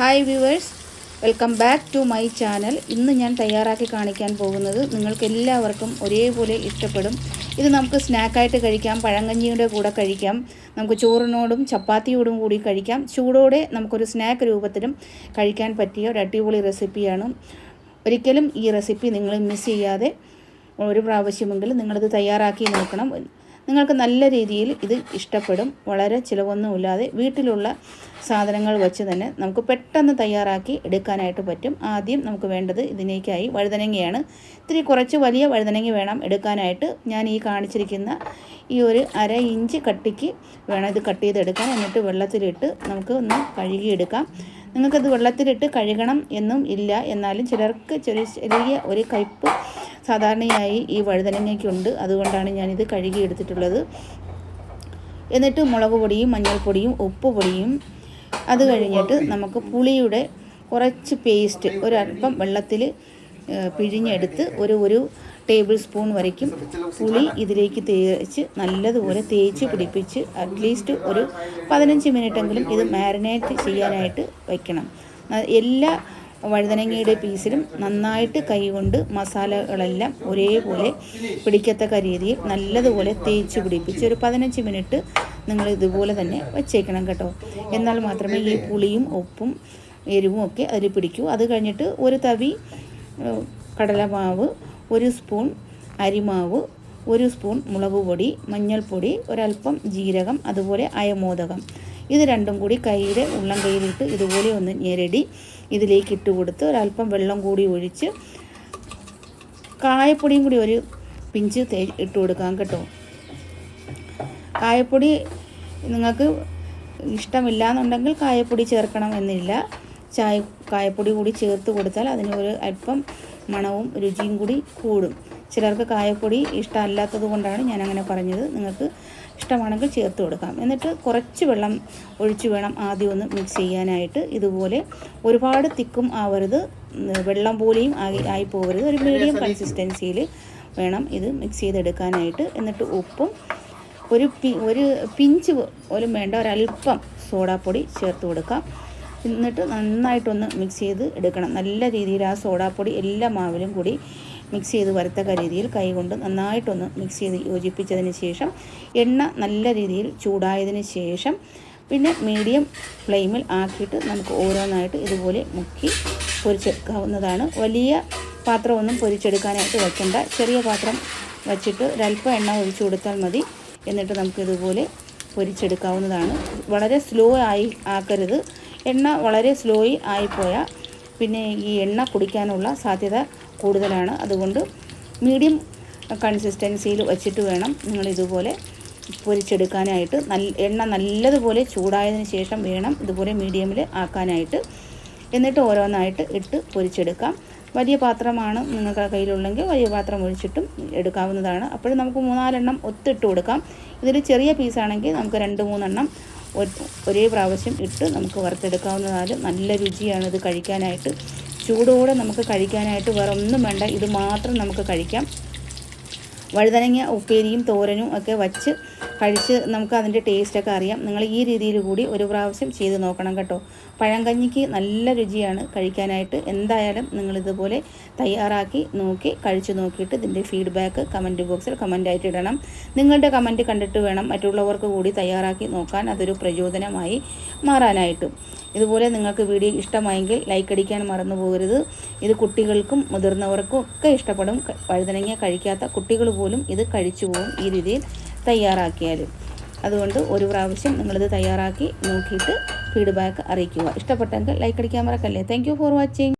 Hi viewers welcome back to my channel ഇന്ന് ഞാൻ തയ്യാറാക്കി കാണിക്കാൻ പോകുന്നത് നിങ്ങൾക്ക് എല്ലാവർക്കും ഒരേപോലെ ഇഷ്ടപ്പെടും. ഇത് നമുക്ക് സ്നാക്കായിട്ട് കഴിക്കാം പഴങ്കഞ്ഞിയുടെ കൂടെ കഴിക്കാം നമുക്ക് ചോറിനോടും ചപ്പാത്തിയോടും കൂടി കഴിക്കാം. ചൂടോടെ നമുക്കൊരു സ്നാക്ക് രൂപത്തിലും കഴിക്കാൻ പറ്റിയ ഒരു അടിപൊളി റെസിപ്പിയാണ് ഒരിക്കലും ഈ റെസിപ്പി നിങ്ങൾ മിസ് ചെയ്യാതെ ഒരു പ്രാവശ്യമെങ്കിലും നിങ്ങളിത് തയ്യാറാക്കി നോക്കണം. നിങ്ങൾക്ക് നല്ല രീതിയിൽ ഇത് ഇഷ്ടപ്പെടും. വളരെ ചിലവൊന്നുമില്ലാതെ വീട്ടിലുള്ള സാധനങ്ങൾ വെച്ച് തന്നെ നമുക്ക് പെട്ടെന്ന് തയ്യാറാക്കി എടുക്കാനായിട്ട് പറ്റും. ആദ്യം നമുക്ക് വേണ്ടത് ഇതിനേക്കായി വഴുതനങ്ങയാണ്. ഇത്തിരി കുറച്ച് വലിയ വഴുതനങ്ങ വേണം എടുക്കാനായിട്ട്. ഞാൻ ഈ കാണിച്ചിരിക്കുന്ന ഈ ഒരു അര ഇഞ്ച് കട്ടിക്ക് വേണം ഇത് കട്ട് ചെയ്തെടുക്കാൻ. എന്നിട്ട് വെള്ളത്തിലിട്ട് നമുക്ക് ഒന്ന് കഴുകിയെടുക്കാം. നിങ്ങൾക്കത് വെള്ളത്തിലിട്ട് കഴുകണം എന്നും ഇല്ല. എന്നാലും ചിലർക്ക് ചെറിയ ചെറിയ ഒരു കയ്പ്പ് സാധാരണയായി ഈ വഴുതനങ്ങയ്ക്കുണ്ട്. അതുകൊണ്ടാണ് ഞാനിത് കഴുകി എടുത്തിട്ടുള്ളത് എന്നിട്ട് മുളക് പൊടിയും മഞ്ഞൾപ്പൊടിയും ഉപ്പ് പൊടിയും അത് കഴിഞ്ഞിട്ട് നമുക്ക് പുളിയുടെ കുറച്ച് പേസ്റ്റ് ഒരല്പം വെള്ളത്തിൽ പിഴിഞ്ഞെടുത്ത് ഒരു ഒരു ടേബിൾ സ്പൂൺ വരയ്ക്കും. പുളി ഇതിലേക്ക് തേച്ച് നല്ലതുപോലെ തേച്ച് പിടിപ്പിച്ച് അറ്റ്ലീസ്റ്റ് ഒരു പതിനഞ്ച് മിനിറ്റെങ്കിലും ഇത് മാരിനേറ്റ് ചെയ്യാനായിട്ട് വയ്ക്കണം. എല്ലാ വഴുതനങ്ങയുടെ പീസിലും നന്നായിട്ട് കൈകൊണ്ട് മസാലകളെല്ലാം ഒരേപോലെ പിടിക്കത്തക്ക രീതിയിൽ നല്ലതുപോലെ തേച്ച് പിടിപ്പിച്ച് ഒരു പതിനഞ്ച് മിനിറ്റ് നിങ്ങൾ ഇതുപോലെ തന്നെ വെച്ചേക്കണം കേട്ടോ. എന്നാൽ മാത്രമേ ഈ പുളിയും ഉപ്പും എരിവും ഒക്കെ അതിൽ പിടിക്കൂ. അത് കഴിഞ്ഞിട്ട് ഒരു തവി കടലമാവ് ഒരു സ്പൂൺ അരിമാവ് ഒരു സ്പൂൺ മുളക് പൊടി മഞ്ഞൾപ്പൊടി ഒരൽപ്പം ജീരകം അതുപോലെ അയമോദകം. ഇത് രണ്ടും കൂടി കയ്യിൽ ഉള്ളം കയ്യിലിട്ട് ഇതുപോലെ ഒന്ന് ഞെരടി ഇതിലേക്ക് ഇട്ട് കൊടുത്ത് ഒരല്പം വെള്ളം കൂടി ഒഴിച്ച് കായപ്പൊടിയും കൂടി ഒരു പിഞ്ച് തേ ഇട്ട് കൊടുക്കാം കേട്ടോ. കായപ്പൊടി നിങ്ങൾക്ക് ഇഷ്ടമില്ല എന്നുണ്ടെങ്കിൽ കായപ്പൊടി ചേർക്കണം എന്നില്ല. ചായ കായപ്പൊടി കൂടി ചേർത്ത് കൊടുത്താൽ അതിന് ഒരു അല്പം മണവും രുചിയും കൂടി കൂടും. ചിലർക്ക് കായപ്പൊടി ഇഷ്ടമല്ലാത്തത് കൊണ്ടാണ് ഞാൻ അങ്ങനെ പറഞ്ഞത്. നിങ്ങൾക്ക് ഇഷ്ടമാണെങ്കിൽ ചേർത്ത് കൊടുക്കാം. എന്നിട്ട് കുറച്ച് വെള്ളം ഒഴിച്ച് വേണം ആദ്യം ഒന്ന് മിക്സ് ചെയ്യാനായിട്ട്. ഇതുപോലെ ഒരുപാട് തിക്കും ആവരുത്. വെള്ളം പോലെയും ആയി ആയി പോകരുത്. ഒരു മീഡിയം കൺസിസ്റ്റൻസിയിൽ വേണം ഇത് മിക്സ് ചെയ്തെടുക്കാനായിട്ട്. എന്നിട്ട് ഉപ്പും ഒരു പി ഒരു പിഞ്ച് പോലും വേണ്ട. ഒരല്പം സോഡാപ്പൊടി ചേർത്ത് കൊടുക്കാം. എന്നിട്ട് നന്നായിട്ടൊന്ന് മിക്സ് ചെയ്ത് എടുക്കണം. നല്ല രീതിയിൽ ആ സോഡാപ്പൊടി എല്ലാ മാവിലും കൂടി മിക്സ് ചെയ്ത് വരത്തക്ക രീതിയിൽ കൈകൊണ്ട് നന്നായിട്ടൊന്ന് മിക്സ് ചെയ്ത് യോജിപ്പിച്ചതിന് ശേഷം എണ്ണ നല്ല രീതിയിൽ ചൂടായതിന് ശേഷം പിന്നെ മീഡിയം ഫ്ലെയിമിൽ ആക്കിയിട്ട് നമുക്ക് ഓരോന്നായിട്ട് ഇതുപോലെ മുക്കി പൊരിച്ചെടുക്കാവുന്നതാണ്. വലിയ പാത്രമൊന്നും പൊരിച്ചെടുക്കാനായിട്ട് വെക്കേണ്ട. ചെറിയ പാത്രം വച്ചിട്ട് ഒരല്പം എണ്ണ ഒഴിച്ചു കൊടുത്താൽ മതി. എന്നിട്ട് നമുക്കിതുപോലെ പൊരിച്ചെടുക്കാവുന്നതാണ്. വളരെ സ്ലോ ആയി ആക്കരുത്. എണ്ണ വളരെ സ്ലോയി ആയിപ്പോയാൽ പിന്നെ ഈ എണ്ണ കുടിക്കാനുള്ള സാധ്യത കൂടുതലാണ്. അതുകൊണ്ട് മീഡിയം കൺസിസ്റ്റൻസിയിൽ വെച്ചിട്ട് വേണം നിങ്ങൾ ഇതുപോലെ പൊരിച്ചെടുക്കാനായിട്ട്. നല്ല എണ്ണ നല്ലതുപോലെ ചൂടായതിന് ശേഷം വേണം ഇതുപോലെ മീഡിയമിൽ ആക്കാനായിട്ട്. എന്നിട്ട് ഓരോന്നായിട്ട് ഇട്ട് പൊരിച്ചെടുക്കാം. വലിയ പാത്രമാണ് നിങ്ങൾക്ക് കയ്യിലുള്ളെങ്കിൽ വലിയ പാത്രം ഒഴിച്ചിട്ടും എടുക്കാവുന്നതാണ്. അപ്പോഴും നമുക്ക് മൂന്നാലെണ്ണം ഒത്തിട്ട് കൊടുക്കാം. ഇതിൽ ചെറിയ പീസാണെങ്കിൽ നമുക്ക് രണ്ട് മൂന്നെണ്ണം ഒരേ പ്രാവശ്യം ഇട്ട് നമുക്ക് വറുത്തെടുക്കാവുന്നതാണ്. നല്ല രുചിയാണ് ഇത് കഴിക്കാനായിട്ട്. ചൂടോടെ നമുക്ക് കഴിക്കാനായിട്ട് വേറെ ഒന്നും വേണ്ട. ഇത് മാത്രം നമുക്ക് കഴിക്കാം. വഴുതനങ്ങ ഉപ്പേരിയും തോരനും ഒക്കെ വച്ച് കഴിച്ച് നമുക്ക് അതിന്റെ ടേസ്റ്റൊക്കെ അറിയാം. നിങ്ങൾ ഈ രീതിയിൽ കൂടി ഒരു പ്രാവശ്യം ചെയ്ത് നോക്കണം കേട്ടോ. പഴങ്കഞ്ഞിക്ക് നല്ല രുചിയാണ് കഴിക്കാനായിട്ട്. എന്തായാലും നിങ്ങളിതുപോലെ തയ്യാറാക്കി നോക്കി കഴിച്ചു നോക്കിയിട്ട് ഇതിന്റെ ഫീഡ്ബാക്ക് കമന്റ് ബോക്സിൽ കമന്റായിട്ട് ഇടണം. നിങ്ങളുടെ കമന്റ് കണ്ടിട്ട് വേണം മറ്റുള്ളവർക്ക് കൂടി തയ്യാറാക്കി നോക്കാൻ അതൊരു പ്രചോദനമായി മാറാനായിട്ടും. ഇതുപോലെ നിങ്ങൾക്ക് വീഡിയോ ഇഷ്ടമായെങ്കിൽ ലൈക്ക് അടിക്കാൻ മറന്നു പോകരുത്. ഇത് കുട്ടികൾക്കും മുതിർന്നവർക്കും ഒക്കെ ഇഷ്ടപ്പെടും. വഴുതനങ്ങ കഴിക്കാത്ത കുട്ടികൾ പോലും ഇത് കഴിച്ചു പോകും ഈ രീതിയിൽ. തയ്യാറാക്കിയാലും. അതുകൊണ്ട് ഒരു പ്രാവശ്യം നിങ്ങളിത് തയ്യാറാക്കി നോക്കിയിട്ട് ഫീഡ്ബാക്ക് അറിയിക്കുക. ഇഷ്ടപ്പെട്ടെങ്കിൽ ലൈക്ക് അടിക്കാൻ മറക്കല്ലേ. Thank for watching